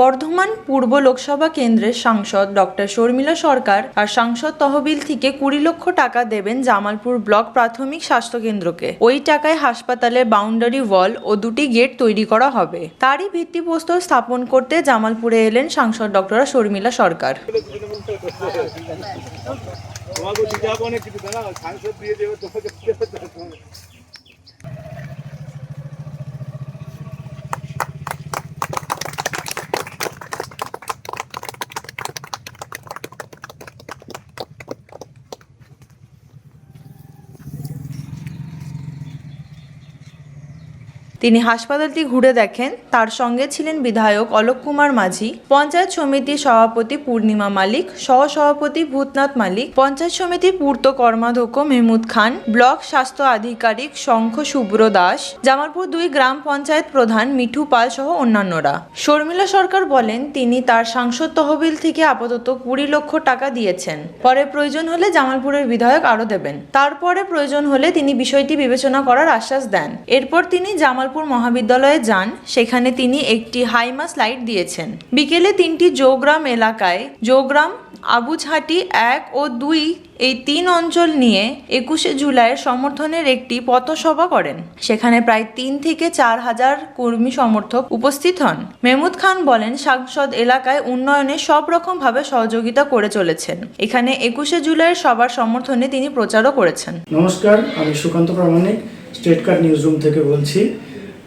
বর্ধমান পূর্ব লোকসভা কেন্দ্রের সাংসদ ডক্টর শর্মিলা সরকার আর সাংসদ তহবিল থেকে কুড়ি লক্ষ টাকা দেবেন জামালপুর ব্লক প্রাথমিক স্বাস্থ্য কেন্দ্রকে। ওই টাকায় হাসপাতালে বাউন্ডারি ওয়াল ও দুটি গেট তৈরি করা হবে। তারই ভিত্তিপ্রস্তর স্থাপন করতে জামালপুরে এলেন সাংসদ ডক্টর শর্মিলা সরকার। তোমাকে দিতে হবে অনেক কিছু দাঁড়াও সাংসদ দিয়ে দেবে তোমাকে দিতে হবে তোমাকে। তিনি হাসপাতালটি ঘুরে দেখেন। তার সঙ্গে ছিলেন বিধায়ক অলোক কুমার মাঝি, পঞ্চায়েত সমিতির সভাপতি পূর্ণিমা মালিক, সহসভাপতি ভূতনাথ মালিক, পঞ্চায়েত সমিতির পূর্ত কর্মাধ্যক্ষ মেহমুদ খান, ব্লক স্বাস্থ্য আধিকারিক শঙ্খ শুভ্র দাস, জামালপুর দুই গ্রাম পঞ্চায়েত প্রধান মিঠু পাল সহ অন্যান্যরা। শর্মিলা সরকার বলেন, তিনি তার সাংসদ তহবিল থেকে আপাতত কুড়ি লক্ষ টাকা দিয়েছেন। পরে প্রয়োজন হলে জামালপুরের বিধায়ক আরও দেবেন। তারপরে প্রয়োজন হলে তিনি বিষয়টি বিবেচনা করার আশ্বাস দেন। এরপর তিনি জামালপুর মহাবিদ্যালয়ে যান, সেখানে তিনি একটি হাইমাস লাইট দিয়েছেন। বিকেলে তিনটি জোগ্রাম এলাকায়, জোগ্রাম, আবুঝাটি এক ও দুই এই তিন অঞ্চল নিয়ে একুশে জুলাইয়ের সমর্থনের একটি পথসভা করেন। সেখানে প্রায় তিন থেকে চার হাজার কর্মী সমর্থক উপস্থিত হন। মেহমুদ খান বলেন, সাংসদ এলাকায় উন্নয়নে সব রকম ভাবে সহযোগিতা করে চলেছেন। এখানে একুশে জুলাইয়ের সবার সমর্থনে তিনি প্রচারও করেছেন। নমস্কার, আমি Sukanta Pramanik state card news room থেকে বলছি।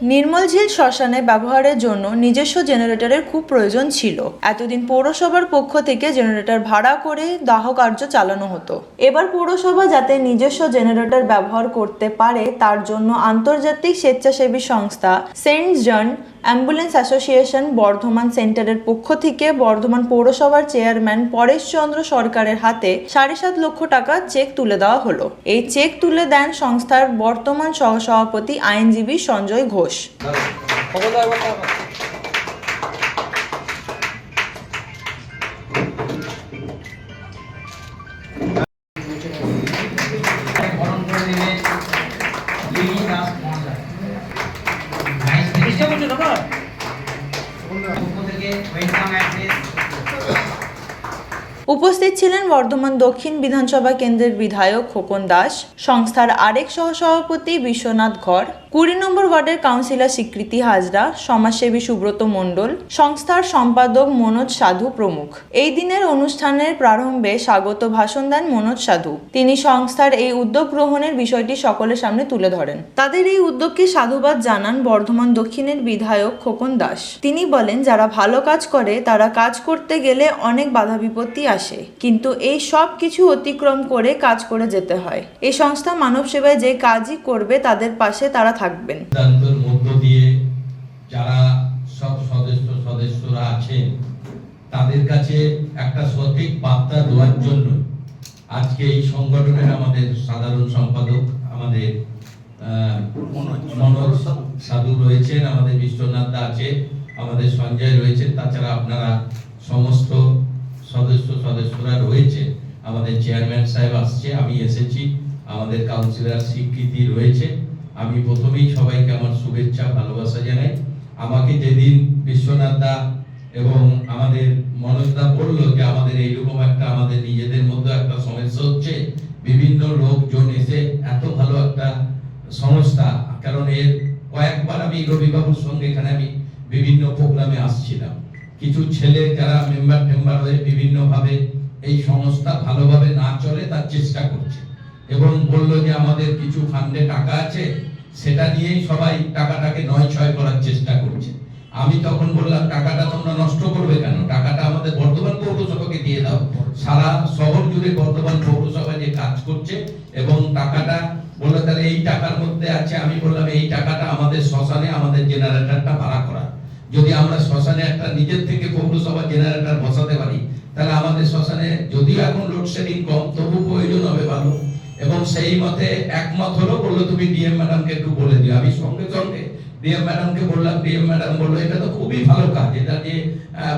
নির্মলঝিল শ্মশানে ব্যবহারের জন্য নিজস্ব জেনারেটরের খুব প্রয়োজন ছিল। এতদিন পৌরসভার পক্ষ থেকে জেনারেটর ভাড়া করে দাহ কার্য চালানো হতো। এবার পৌরসভা যাতে নিজস্ব জেনারেটর ব্যবহার করতে পারে, তার জন্য আন্তর্জাতিক স্বেচ্ছাসেবী সংস্থা Saint John ambulance association Bardhaman সেন্টারের পক্ষ থেকে বর্ধমান পৌরসভার চেয়ারম্যান পরেশচন্দ্র সরকারের হাতে সাড়ে সাত লক্ষ টাকা চেক তুলে দেওয়া হলো। এই চেক তুলে দেন সংস্থার বর্তমান সহসভাপতি আইনজীবী সঞ্জয় ঘোষ। উপস্থিত ছিলেন বর্ধমান দক্ষিণ বিধানসভা কেন্দ্রের বিধায়ক খোকন দাস সংস্থার আরেক সহসভাপতি বিশ্বনাথ ঘর কুড়ি নম্বর ওয়ার্ডের কাউন্সিলর স্বীকৃতি হাজরা, সমাজসেবী সুব্রত মণ্ডল, সংস্থার সম্পাদক মনোজ সাধু প্রমুখ। এই দিনের অনুষ্ঠানের প্রারম্ভে স্বাগত ভাষণ দেন মনোজ সাধু। তিনি সংস্থার এই উদ্যোগ গ্রহণের বিষয়টি সকলের সামনে তুলে ধরেন। তাদের এই উদ্যোগকে সাধুবাদ জানান বর্ধমান দক্ষিণের বিধায়ক খোকন দাস। তিনি বলেন, যারা ভালো কাজ করে, তারা কাজ করতে গেলে অনেক বাধা বিপত্তি আসে, কিন্তু এই সব কিছু অতিক্রম করে কাজ করে যেতে হয়। এই সংস্থা মানব সেবায় যে কাজই করবে, তাদের পাশে তারা থাকবেন। মধ্য দিয়ে যারা সব সদস্য সদস্যরা আছেন তাদের কাছে একটা সঠিক বার্তা দেওয়ার জন্য আজকে এই সংগঠনের আমাদের সাধারণ সম্পাদক আমাদের মনোজ। সাধু রয়েছেন আমাদের বিশ্বনাথ দা আছে আমাদের সঞ্জয় রয়েছেন তাছাড়া আপনারা সমস্ত সদস্য সদস্যরা রয়েছে আমাদের চেয়ারম্যান সাহেব আসছে আমি এসেছি। আমাদের কাউন্সিলর স্বীকৃতি রয়েছে। আমি প্রথমেই সবাইকে আমার শুভেচ্ছা, ভালোবাসা জানাই। আমাকে যেদিন বিশ্বনাথ দা এবং আমাদের মনোজ দা বলল যে, আমাদের এইরকম একটা আমাদের নিজেদের মধ্যে একটা সমস্যা হচ্ছে। বিভিন্ন লোকজন এসে এত ভালো একটা সংস্থা, কারণ এর কয়েকবার আমি রবিবাবুর সঙ্গে এখানে আমি বিভিন্ন প্রোগ্রামে আসছিলাম। কিছু ছেলে যারা মেম্বার টেম্বার হয়ে বিভিন্নভাবে এই সংস্থা ভালোভাবে না চলে, তার চেষ্টা করছে। এবং বলল যে আমাদের কিছু ফান্ডে টাকা আছে, সেটা নিয়েই সবাই টাকাটাকে নয় ছয় করার চেষ্টা করছে। আমি তখন বললাম, টাকাটা তোমরা নষ্ট করবে কেন? টাকাটা আমাদের বর্ধমান পৌরসভাকে দিয়ে দাও। সারা শহর জুড়ে বর্ধমান পৌরসভা যে কাজ করছে এবং টাকাটা বলল, তাহলে এই টাকার মধ্যে আছে। আমি বললাম, এই টাকাটা আমাদের শ্মশানে, আমাদের জেনারেটরটা ভাড়া করা। যদি আমরা শ্মশানে একটা নিজের থেকে পৌরসভা জেনারেটর বসাতে পারি, তাহলে আমাদের শ্মশানে যদিও এখন লোডশেডিং কম সেই মতে একমত হলো, বলল, তুমি ডিএম ম্যাডামকে একটু বলে দিও। আমি সঙ্গে সঙ্গে ডিএম ম্যাডামকে বললাম, ডিএম ম্যাডাম বলল, এটা তো খুবই ভালো কাজ। এটা যে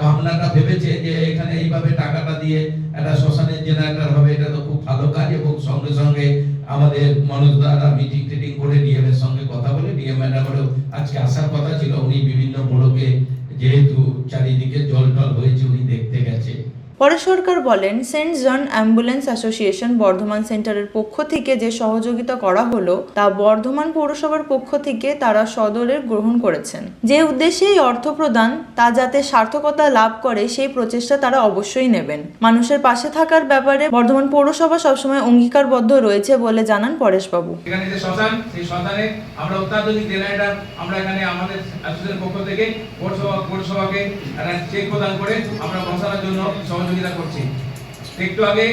ভাবনাটা ভেবেছে যে, এখানে এইভাবে টাকাটা দিয়ে একটা শ্মশানের জেনারেটর হবে, এটা তো খুব ভালো কাজ। এবং সঙ্গে সঙ্গে আমাদের মনোজ দ্বারা মিটিং টিটিং করে ডিএম এর সঙ্গে কথা বলে, ডিএম ম্যাডামেরও আজকে আসার কথা ছিল, উনি বিভিন্ন ব্লকে যেহেতু চারিদিকে জল টল হয়েছে, উনি দেখতে গেছে। পরে সরকার বলেন, Saint John ambulance association Bardhaman সেন্টারের পক্ষ থেকে যে সহযোগিতা করা হলো, তা বর্ধমান পৌরসভার পক্ষ থেকে তারা সদরের গ্রহণ করেছেন। যে উদ্দেশ্যে এই অর্থ প্রদান, তা যাতে সার্থকতা লাভ করে, সেই প্রচেষ্টা তারা অবশ্যই নেবেন। মানুষের পাশে থাকার ব্যাপারে বর্ধমান পৌরসভা সবসময় অঙ্গীকারবদ্ধ রয়েছে বলে জানান পরেশবাবু। এখানে যে শ্মশান, সেই শ্মশানে আমরা অত্যাধুনিক জেনারেটর, আমরা এখানে আমাদের অ্যাসোসিয়েশনের পক্ষ থেকে পৌরসভা, পৌরসভাকে চেক প্রদান করে আমরা বসানোর জন্য সহযোগিতা করছি। একটু আগে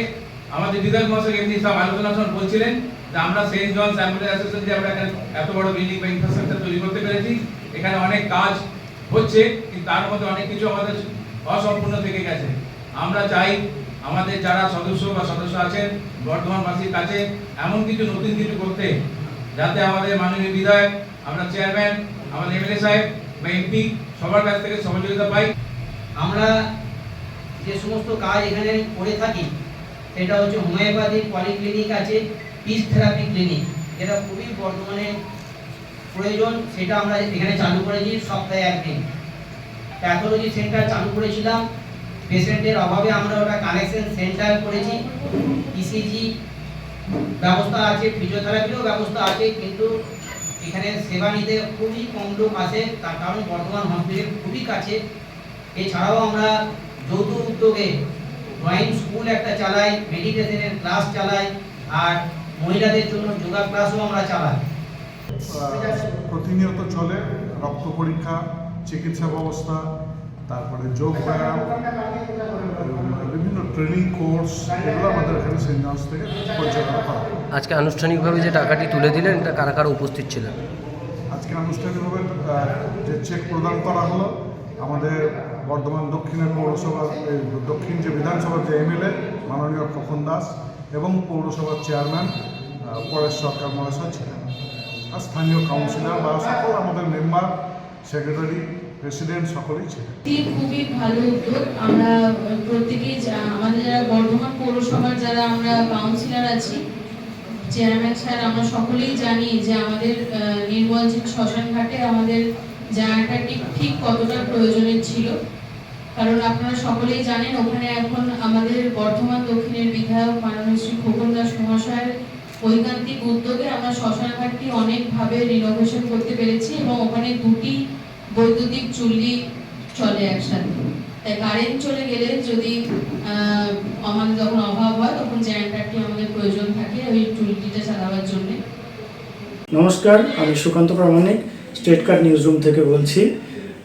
আমাদের বিধায়ক মহাশয় এমনি সব আলোচনার সময় বলছিলেন যে আমরা সেন্ট জনস অ্যাম্বুলেন্স অ্যাসোসিয়েশন যে আমরা এখানে এত বড় বিল্ডিং বা ইনফ্রাস্ট্রাকচার তৈরি করতে পেরেছি। এখানে অনেক কাজ হচ্ছে, কিন্তু তার মধ্যে অনেক কিছু আমাদের অসম্পূর্ণ থেকে গেছে। আমরা চাই আমাদের যারা সদস্য বা সদস্য আছেন, বর্ধমানবাসীর কাছে এমন কিছু নতুন কিছু করতে, যাতে আমাদের মাননীয় বিধায়ক, আমরা চেয়ারম্যান আমাদের এমএলএ সাহেব বা এমপি সবার কাছ থেকে সহযোগিতা পাই। আমরা যে সমস্ত কাজ এখানে করে থাকি, সেটা হচ্ছে হোমিওপ্যাথি পলিক্লিনিক আছে পিস থেরাপি ক্লিনিক যেটা খুবই বর্তমানে প্রয়োজন, সেটা আমরা এখানে চালু করেছি সপ্তাহে একদিন। প্যাথোলজি সেন্টার চালু করেছিলাম পেশেন্টের অভাবে আমরা ওটা কানেকশন সেন্টার করেছি। ইসিজি ব্যবস্থা আছে ফিজিওথেরাপিরও ব্যবস্থা আছে, কিন্তু এখানে সেবা নিতে খুবই কম লোক আসে, তার কারণ বর্তমান হসপিটাল খুবই কাছে। এছাড়াও আমরা যৌথ উদ্যোগে ড্রয়িং স্কুল একটা চালাই মেডিটেশনের ক্লাস চালাই আর মহিলাদের জন্য যোগা ক্লাসও আমরা চালাই। প্রতিনিয়ত চলে রক্ত পরীক্ষা চিকিৎসা ব্যবস্থা তারপরে যোগ ব্যায়াম বিভিন্ন ট্রেনিং কোর্স এগুলো আমাদের এখানে সেন্ট জনস থেকে পরিচালনা করা আজকে আনুষ্ঠানিকভাবে যে টাকাটি তুলে দিলেন এটা কারা কারা উপস্থিত ছিলেন? আজকে আনুষ্ঠানিকভাবে যে চেক প্রদান করা হলো আমাদের বর্ধমান দক্ষিণের পৌরসভার এই দক্ষিণ যে বিধানসভার যে এমএলএ মাননীয় খোকন দাস এবং পৌরসভার চেয়ারম্যান পরেশ সরকার মহাশয় ছিলেন। আর স্থানীয় কাউন্সিলর বা সকল আমাদের মেম্বার সেক্রেটারি প্রেসিডেন্ট সকলেই ছিলেন। খুবই ভালো উদ্যোগ। আমরা প্রত্যেকেই আমাদের যারা বর্ধমান পৌরসভার যারা আমরা কাউন্সিলর আছি চেয়ারম্যান স্যার আমরা সকলেই জানি যে আমাদের আহ, নির্মলজিৎ শ্মশান ঘাটে আমাদের জায়গাটা ঠিক ঠিক কতটা প্রয়োজনের ছিল। কারণ আপনারা সকলেই জানেন, ওখানে এখন আমাদের বর্ধমান দক্ষিণের বিধায়ক মাননীয় শ্রী খোকন দাস মহাশয়ের ঐকান্তিক উদ্যোগে আমরা শ্মশান ঘাটটি অনেকভাবে রিনোভেশন করতে পেরেছি এবং ওখানে দুটি বৈদ্যুতিক চুল্লি চলে একসাথে। তাই কারেন্ট চলে গেলে যদি আমাদের যখন অভাব হয়, তখন জেনারেটারটি আমাদের প্রয়োজন থাকে ওই চুল্লিটা চালাবার জন্য। নমস্কার, আমি Sukanta Pramanik state card news room থেকে বলছি।